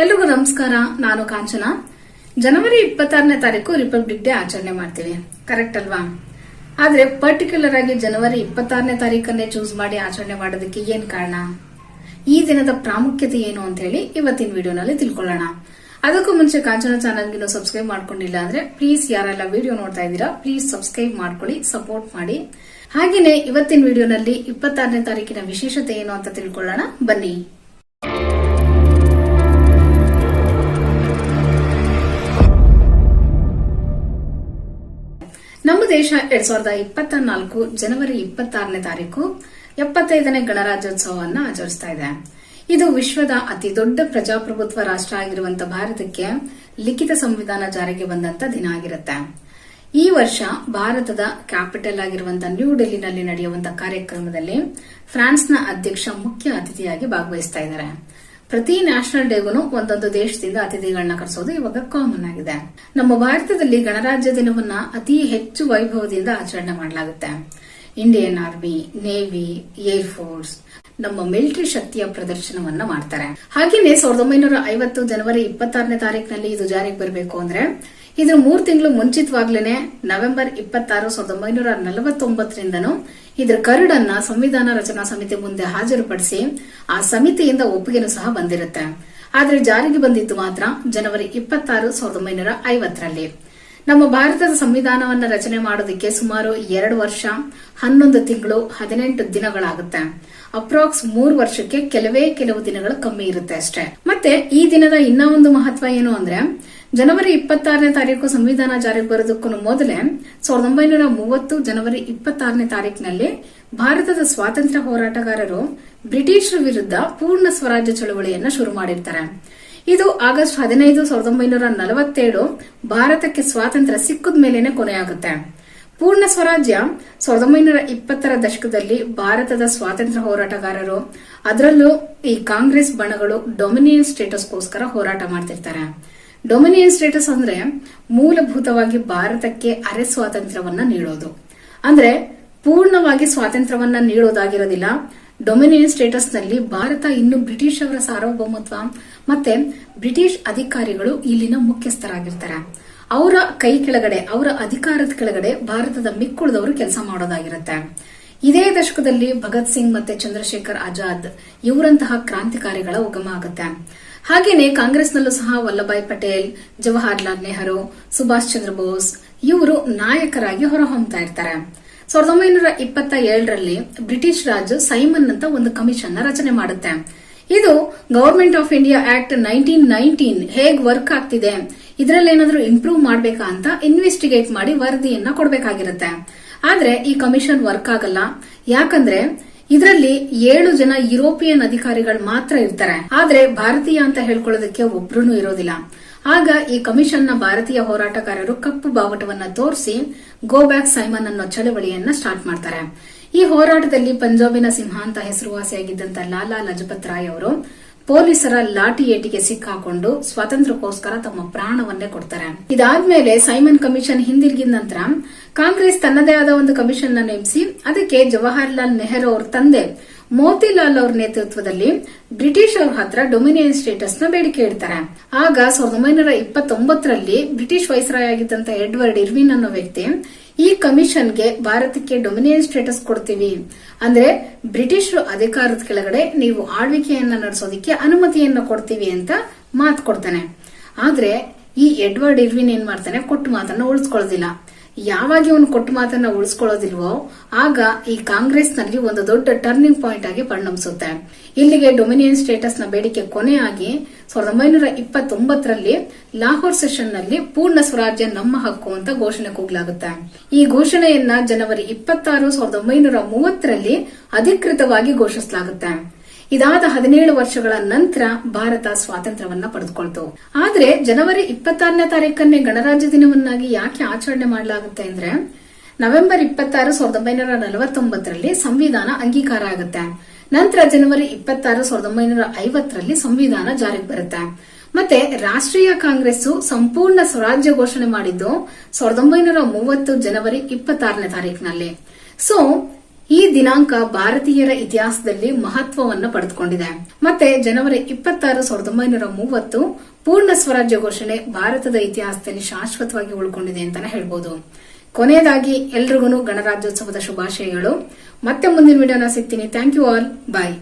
ಎಲ್ರಿಗೂ ನಮಸ್ಕಾರ, ನಾನು ಕಾಂಚನ. ಜನವರಿ ಇಪ್ಪತ್ತಾರನೇ ತಾರೀಕು ರಿಪಬ್ಲಿಕ್ ಡೇ ಆಚರಣೆ ಮಾಡ್ತೀವಿ. ಕರೆಕ್ಟ್ ಅಲ್ವಾ? ಆದ್ರೆ ಪರ್ಟಿಕ್ಯುಲರ್ ಆಗಿ ಜನವರಿ ಇಪ್ಪತ್ತಾರನೇ ತಾರೀಕನ್ನೇ ಚೂಸ್ ಮಾಡಿ ಆಚರಣೆ ಮಾಡೋದಕ್ಕೆ ಏನ್ ಕಾರಣ? ಈ ದಿನದ ಪ್ರಾಮುಖ್ಯತೆ ಏನು ಅಂತ ಹೇಳಿ ಇವತ್ತಿನ ವಿಡಿಯೋನಲ್ಲಿ ತಿಳ್ಕೊಳ್ಳೋಣ. ಅದಕ್ಕೂ ಮುಂಚೆ ಕಾಂಚನ ಚಾನಲ್ಗೆ ಸಬ್ಸ್ಕ್ರೈಬ್ ಮಾಡ್ಕೊಂಡಿಲ್ಲ ಅಂದ್ರೆ ಪ್ಲೀಸ್ ಯಾರೆಲ್ಲ ವಿಡಿಯೋ ನೋಡ್ತಾ ಇದ್ದೀರಾ ಪ್ಲೀಸ್ ಸಬ್ಸ್ಕ್ರೈಬ್ ಮಾಡ್ಕೊಳ್ಳಿ ಸಪೋರ್ಟ್ ಮಾಡಿ. ಹಾಗೇನೆ ಇವತ್ತಿನ ವಿಡಿಯೋನಲ್ಲಿ ಇಪ್ಪತ್ತಾರನೇ ತಾರೀಕಿನ ವಿಶೇಷತೆ ಏನು ಅಂತ ತಿಳ್ಕೊಳ್ಳೋಣ. ಬನ್ನಿ. ದೇಶ ಎರಡ್ ಸಾವಿರದ ಇಪ್ಪತ್ತ ನಾಲ್ಕು ಜನವರಿ ಇಪ್ಪತ್ತಾರನೇ ತಾರೀಕು ಎಪ್ಪತ್ತೈದನೇ ಗಣರಾಜ್ಯೋತ್ಸವವನ್ನು ಆಚರಿಸ್ತಾ ಇದೆ. ಇದು ವಿಶ್ವದ ಅತಿ ದೊಡ್ಡ ಪ್ರಜಾಪ್ರಭುತ್ವ ರಾಷ್ಟ್ರ ಆಗಿರುವಂತಹ ಭಾರತಕ್ಕೆ ಲಿಖಿತ ಸಂವಿಧಾನ ಜಾರಿಗೆ ಬಂದಂತ ದಿನ ಆಗಿರುತ್ತೆ. ಈ ವರ್ಷ ಭಾರತದ ಕ್ಯಾಪಿಟಲ್ ಆಗಿರುವಂತಹ ನ್ಯೂ ಡೆಲ್ಲಿನಲ್ಲಿ ನಡೆಯುವಂತಹ ಕಾರ್ಯಕ್ರಮದಲ್ಲಿ ಫ್ರಾನ್ಸ್ನ ಅಧ್ಯಕ್ಷ ಮುಖ್ಯ ಅತಿಥಿಯಾಗಿ ಭಾಗವಹಿಸ್ತಾ ಇದ್ದಾರೆ. ಪ್ರತಿ ನ್ಯಾಷನಲ್ ಡೇಗೂ ಒಂದೊಂದು ದೇಶದಿಂದ ಅತಿಥಿಗಳನ್ನ ಕರೆಸೋದು ಇವಾಗ ಕಾಮನ್ ಆಗಿದೆ. ನಮ್ಮ ಭಾರತದಲ್ಲಿ ಗಣರಾಜ್ಯ ದಿನವನ್ನ ಅತಿ ಹೆಚ್ಚು ವೈಭವದಿಂದ ಆಚರಣೆ ಮಾಡಲಾಗುತ್ತೆ. Indian army navy air force ನಮ್ಮ ಮಿಲಿಟರಿ ಶಕ್ತಿಯ ಪ್ರದರ್ಶನವನ್ನ ಮಾಡ್ತಾರೆ. ಹಾಗೇನೆ ಸಾವಿರದ ಒಂಬೈನೂರ ಐವತ್ತು ಜನವರಿ ಇಪ್ಪತ್ತಾರನೇ ತಾರೀಕಿನಲ್ಲಿ ಇದು ಜಾರಿಗೆ ಬರಬೇಕು ಅಂದ್ರೆ ಇದ್ರ ಮೂರ್ ತಿಂಗಳು ಮುಂಚಿತವಾಗ್ಲೇನೆ ನವೆಂಬರ್ ಇಪ್ಪತ್ತಾರು ಸಾವಿರದ ಒಂಬೈನೂರ ನಲವತ್ತೊಂಬತ್ತರಿಂದನೂ ಇದ್ರ ಕರಡನ್ನ ಸಂವಿಧಾನ ರಚನಾ ಸಮಿತಿ ಮುಂದೆ ಹಾಜರುಪಡಿಸಿ ಆ ಸಮಿತಿಯಿಂದ ಒಪ್ಪಿಗೆನೂ ಸಹ ಬಂದಿರುತ್ತೆ. ಆದ್ರೆ ಜಾರಿಗೆ ಬಂದಿದ್ದು ಮಾತ್ರ ಜನವರಿ ಇಪ್ಪತ್ತಾರು ಸಾವಿರದ ಒಂಬೈನೂರ ಐವತ್ತರಲ್ಲಿ. ನಮ್ಮ ಭಾರತದ ಸಂವಿಧಾನವನ್ನು ರಚನೆ ಮಾಡೋದಕ್ಕೆ ಸುಮಾರು ಎರಡು ವರ್ಷ, ಹನ್ನೊಂದು ತಿಂಗಳು, ಹದಿನೆಂಟು ದಿನಗಳಾಗುತ್ತೆ. ಅಪ್ರಾಕ್ಸ್ ಮೂರು ವರ್ಷಕ್ಕೆ ಕೆಲವೇ ಕೆಲವು ದಿನಗಳು ಕಮ್ಮಿ ಇರುತ್ತೆ ಅಷ್ಟೇ. ಮತ್ತೆ ಈ ದಿನದ ಇನ್ನ ಒಂದು ಮಹತ್ವ ಏನು ಅಂದ್ರೆ, ಜನವರಿ ಇಪ್ಪತ್ತಾರನೇ ತಾರೀಕು ಸಂವಿಧಾನ ಜಾರಿಗೆ ಬರೋದಕ್ಕೂ ಮೊದಲೇ ಸಾವಿರದ ಒಂಬೈನೂರ ಮೂವತ್ತು ಜನವರಿ ಇಪ್ಪತ್ತಾರನೇ ತಾರೀಕಿನಲ್ಲಿ ಭಾರತದ ಸ್ವಾತಂತ್ರ್ಯ ಹೋರಾಟಗಾರರು ಬ್ರಿಟಿಷರ ವಿರುದ್ಧ ಪೂರ್ಣ ಸ್ವರಾಜ್ಯ ಚಳವಳಿಯನ್ನ ಶುರು ಮಾಡಿರ್ತಾರೆ. ಇದು ಆಗಸ್ಟ್ ಹದಿನೈದು ಸಾವಿರದ ಒಂಬೈನೂರ ನಲವತ್ತೇಳು ಭಾರತಕ್ಕೆ ಸ್ವಾತಂತ್ರ್ಯ ಸಿಕ್ಕದ ಮೇಲೇನೆ ಕೊನೆಯಾಗುತ್ತೆ. ಪೂರ್ಣ ಸ್ವರಾಜ್ಯ ಸಾವಿರದ ಒಂಬೈನೂರ ಇಪ್ಪತ್ತರ ದಶಕದಲ್ಲಿ ಭಾರತದ ಸ್ವಾತಂತ್ರ್ಯ ಹೋರಾಟಗಾರರು, ಅದರಲ್ಲೂ ಈ ಕಾಂಗ್ರೆಸ್ ಬಣಗಳು ಡೊಮಿನಿಯನ್ ಸ್ಟೇಟಸ್ಗೋಸ್ಕರ ಹೋರಾಟ ಮಾಡ್ತಿರ್ತಾರೆ. ಡೊಮಿನಿಯನ್ ಸ್ಟೇಟಸ್ ಅಂದ್ರೆ ಮೂಲಭೂತವಾಗಿ ಭಾರತಕ್ಕೆ ಅರೆ ಸ್ವಾತಂತ್ರ್ಯವನ್ನ ನೀಡೋದು. ಅಂದ್ರೆ ಪೂರ್ಣವಾಗಿ ಸ್ವಾತಂತ್ರ್ಯವನ್ನ ನೀಡೋದಾಗಿರೋದಿಲ್ಲ, ಡೊಮಿನಿಯನ್ ಸ್ಟೇಟಸ್ನಲ್ಲಿ ಭಾರತ ಇನ್ನು ಬ್ರಿಟಿಷ್ ಅವರ ಸಾರ್ವಭೌಮತ್ವ ಮತ್ತೆ ಬ್ರಿಟಿಷ್ ಅಧಿಕಾರಿಗಳು ಇಲ್ಲಿನ ಮುಖ್ಯಸ್ಥರಾಗಿರ್ತಾರೆ. ಅವರ ಕೈ ಕೆಳಗಡೆ, ಅವರ ಅಧಿಕಾರದ ಕೆಳಗಡೆ ಭಾರತದ ಮಿಕ್ಕುಳಿದವರು ಕೆಲಸ ಮಾಡೋದಾಗಿರುತ್ತೆ. ಇದೇ ದಶಕದಲ್ಲಿ ಭಗತ್ ಸಿಂಗ್ ಮತ್ತೆ ಚಂದ್ರಶೇಖರ್ ಆಜಾದ್ ಇವರಂತಹ ಕ್ರಾಂತಿಕಾರಿಗಳ ಉಗಮ ಆಗುತ್ತೆ. ಹಾಗೇನೆ ಕಾಂಗ್ರೆಸ್ನಲ್ಲೂ ಸಹ ವಲ್ಲಭಾಯ್ ಪಟೇಲ್, ಜವಾಹರ್ಲಾಲ್ ನೆಹರು, ಸುಭಾಷ್ ಚಂದ್ರ ಬೋಸ್ ಇವರು ನಾಯಕರಾಗಿ ಹೊರಹೊಮ್ಮತಾ ಇರ್ತಾರೆ. ಸಾವಿರದ ಒಂಬೈನೂರ ಇಪ್ಪತ್ತ ಏಳರಲ್ಲಿ ಬ್ರಿಟಿಷ್ ರಾಜ್ ಸೈಮನ್ ಅಂತ ಒಂದು ಕಮಿಷನ್ ರಚನೆ ಮಾಡುತ್ತೆ. ಇದು government of India act nineteen nineteen ಹೇಗ್ ವರ್ಕ್ ಆಗ್ತಿದೆ? ಇದರಲ್ಲಿ ಏನಾದರೂ ಇಂಪ್ರೂವ್ ಮಾಡಬೇಕಾ ಅಂತ ಇನ್ವೆಸ್ಟಿಗೇಟ್ ಮಾಡಿ ವರದಿಯನ್ನ ಕೊಡಬೇಕಾಗಿರುತ್ತೆ. ಆದರೆ ಈ ಕಮಿಷನ್ ವರ್ಕ್ ಆಗಲ್ಲ. ಯಾಕಂದ್ರೆ ಇದರಲ್ಲಿ ಏಳು ಜನ ಯುರೋಪಿಯನ್ ಅಧಿಕಾರಿಗಳು ಮಾತ್ರ ಇರ್ತಾರೆ. ಆದ್ರೆ ಭಾರತೀಯ ಅಂತ ಹೇಳ್ಕೊಳ್ಳೋದಕ್ಕೆ ಒಬ್ರು ಇರೋದಿಲ್ಲ. ಆಗ ಈ ಕಮಿಷನ್ನ ಭಾರತೀಯ ಹೋರಾಟಗಾರರು ಕಪ್ಪು ಬಾವುಟವನ್ನ ತೋರಿಸಿ ಗೋ ಬ್ಯಾಕ್ ಸೈಮನ್ ಅನ್ನೋ ಚಳವಳಿಯನ್ನ ಸ್ಟಾರ್ಟ್ ಮಾಡ್ತಾರೆ. ಈ ಹೋರಾಟದಲ್ಲಿ ಪಂಜಾಬಿನ ಸಿಂಹ ಅಂತ ಹೆಸರುವಾಸಿಯಾಗಿದ್ದಂತ ಲಾಲಾ ಲಜಪತ್ ರಾಯ್ ಅವರು ಪೊಲೀಸರ ಲಾಠಿ ಏಟಿಗೆ ಸಿಕ್ಕಾಕೊಂಡು ಸ್ವಾತಂತ್ರ್ಯಕ್ಕೋಸ್ಕರ ತಮ್ಮ ಪ್ರಾಣವನ್ನೇ ಕೊಡ್ತಾರೆ. ಇದಾದ್ಮೇಲೆ ಸೈಮನ್ ಕಮಿಷನ್ ಹಿಂದಿರುಗಿದ ನಂತರ ಕಾಂಗ್ರೆಸ್ ತನ್ನದೇ ಆದ ಒಂದು ಕಮಿಷನ್ನ ನೇಮಿಸಿ ಅದಕ್ಕೆ ಜವಾಹರ್ಲಾಲ್ ನೆಹರು ಅವ್ರ ತಂದೆ ಮೋತಿಲಾಲ್ ಅವ್ರ ನೇತೃತ್ವದಲ್ಲಿ ಬ್ರಿಟಿಷ್ ಅವ್ರ ಹತ್ರ ಡೊಮಿನಿಯನ್ ಸ್ಟೇಟಸ್ನ ಬೇಡಿಕೆ ಇಡ್ತಾರೆ. ಆಗ ಸಾವಿರದ ಒಂಬೈನೂರ ಇಪ್ಪತ್ತೊಂಬತ್ತರಲ್ಲಿ ಬ್ರಿಟಿಷ್ ವೈಸ್ರಾಯ್ ಆಗಿದ್ದಂತ ಎಡ್ವರ್ಡ್ ಇರ್ವಿನ್ ಅನ್ನೋ ವ್ಯಕ್ತಿ, ಈ ಕಮಿಷನ್ಗೆ ಭಾರತಕ್ಕೆ ಡೊಮಿನಿಯನ್ ಸ್ಟೇಟಸ್ ಕೊಡ್ತೀವಿ. ಅಂದ್ರೆ ಬ್ರಿಟಿಷ್ ಅಧಿಕಾರದ ಕೆಳಗಡೆ ನೀವು ಆಳ್ವಿಕೆಯನ್ನ ನಡೆಸೋದಕ್ಕೆ ಅನುಮತಿಯನ್ನ ಕೊಡ್ತೀವಿ ಅಂತ ಮಾತು ಕೊಡ್ತಾನೆ. ಆದ್ರೆ ಈ ಎಡ್ವರ್ಡ್ ಇರ್ವಿನ್ ಏನ್ ಮಾಡ್ತಾನೆ? ಕೊಟ್ಟು ಮಾತನ್ನ ಉಳಿಸ್ಕೊಳ್ಳೋದಿಲ್ಲ ಯಾವಾಗ ಇವನು ಕೊಟ್ಟ ಮಾತನ್ನ ಉಳಿಸ್ಕೊಳ್ಳೋದಿಲ್ವೋ, ಆಗ ಈ ಕಾಂಗ್ರೆಸ್ನಲ್ಲಿ ಒಂದು ದೊಡ್ಡ ಟರ್ನಿಂಗ್ ಪಾಯಿಂಟ್ ಆಗಿ ಪರಿಣಮಿಸುತ್ತೆ. ಇಲ್ಲಿಗೆ ಡೊಮಿನಿಯನ್ ಸ್ಟೇಟಸ್ನ ಬೇಡಿಕೆ ಕೊನೆಯಾಗಿ ಸಾವಿರದ ಒಂಬೈನೂರ ಇಪ್ಪತ್ತೊಂಬತ್ತರಲ್ಲಿ ಲಾಹೋರ್ ಸೆಷನ್ನಲ್ಲಿ ಪೂರ್ಣ ಸ್ವರಾಜ್ಯ ನಮ್ಮ ಹಕ್ಕು ಅಂತ ಘೋಷಣೆ ಕೂಗಲಾಗುತ್ತೆ. ಈ ಘೋಷಣೆಯನ್ನ ಜನವರಿ ಇಪ್ಪತ್ತಾರು, ಸಾವಿರದ ಒಂಬೈನೂರ ಮೂವತ್ತರಲ್ಲಿ ಅಧಿಕೃತವಾಗಿ ಘೋಷಿಸಲಾಗುತ್ತೆ. ಇದಾದ ಹದಿನೇಳು ವರ್ಷಗಳ ನಂತರ ಭಾರತ ಸ್ವಾತಂತ್ರ್ಯವನ್ನ ಪಡೆದುಕೊಳ್ತು. ಆದ್ರೆ ಜನವರಿ ಇಪ್ಪತ್ತಾರನೇ ತಾರೀಕನ್ನೇ ಗಣರಾಜ್ಯ ದಿನವನ್ನಾಗಿ ಯಾಕೆ ಆಚರಣೆ ಮಾಡಲಾಗುತ್ತೆ ಅಂದ್ರೆ, ನವೆಂಬರ್ ಇಪ್ಪತ್ತಾರು ಸಾವಿರದ ಒಂಬೈನೂರ ನಲವತ್ತೊಂಬತ್ತರಲ್ಲಿ ಸಂವಿಧಾನ ಅಂಗೀಕಾರ ಆಗುತ್ತೆ. ನಂತರ ಜನವರಿ ಇಪ್ಪತ್ತಾರು ಸಾವಿರದ ಒಂಬೈನೂರ ಐವತ್ತರಲ್ಲಿ ಸಂವಿಧಾನ ಜಾರಿಗೆ ಬರುತ್ತೆ. ಮತ್ತೆ ರಾಷ್ಟ್ರೀಯ ಕಾಂಗ್ರೆಸ್ ಸಂಪೂರ್ಣ ಸ್ವರಾಜ್ಯ ಘೋಷಣೆ ಮಾಡಿದ್ದು ಸಾವಿರದ ಒಂಬೈನೂರ ಮೂವತ್ತು ಜನವರಿ ಇಪ್ಪತ್ತಾರನೇ ತಾರೀಕಿನಲ್ಲಿ ಸೊ ಈ ದಿನಾಂಕ ಭಾರತೀಯರ ಇತಿಹಾಸದಲ್ಲಿ ಮಹತ್ವವನ್ನು ಪಡೆದುಕೊಂಡಿದೆ. ಮತ್ತೆ ಜನವರಿ ಇಪ್ಪತ್ತಾರು ಸಾವಿರದ ಒಂಬೈನೂರ ಮೂವತ್ತು ಪೂರ್ಣ ಸ್ವರಾಜ್ಯ ಘೋಷಣೆ ಭಾರತದ ಇತಿಹಾಸದಲ್ಲಿ ಶಾಶ್ವತವಾಗಿ ಉಳ್ಕೊಂಡಿದೆ ಅಂತಾನೆ ಹೇಳ್ಬೋದು. ಕೊನೆಯದಾಗಿ ಎಲ್ರಿಗೂ ಗಣರಾಜ್ಯೋತ್ಸವದ ಶುಭಾಶಯಗಳು. ಮತ್ತೆ ಮುಂದಿನ ವಿಡಿಯೋನ ಸಿಗ್ತೀನಿ. Thank you all bye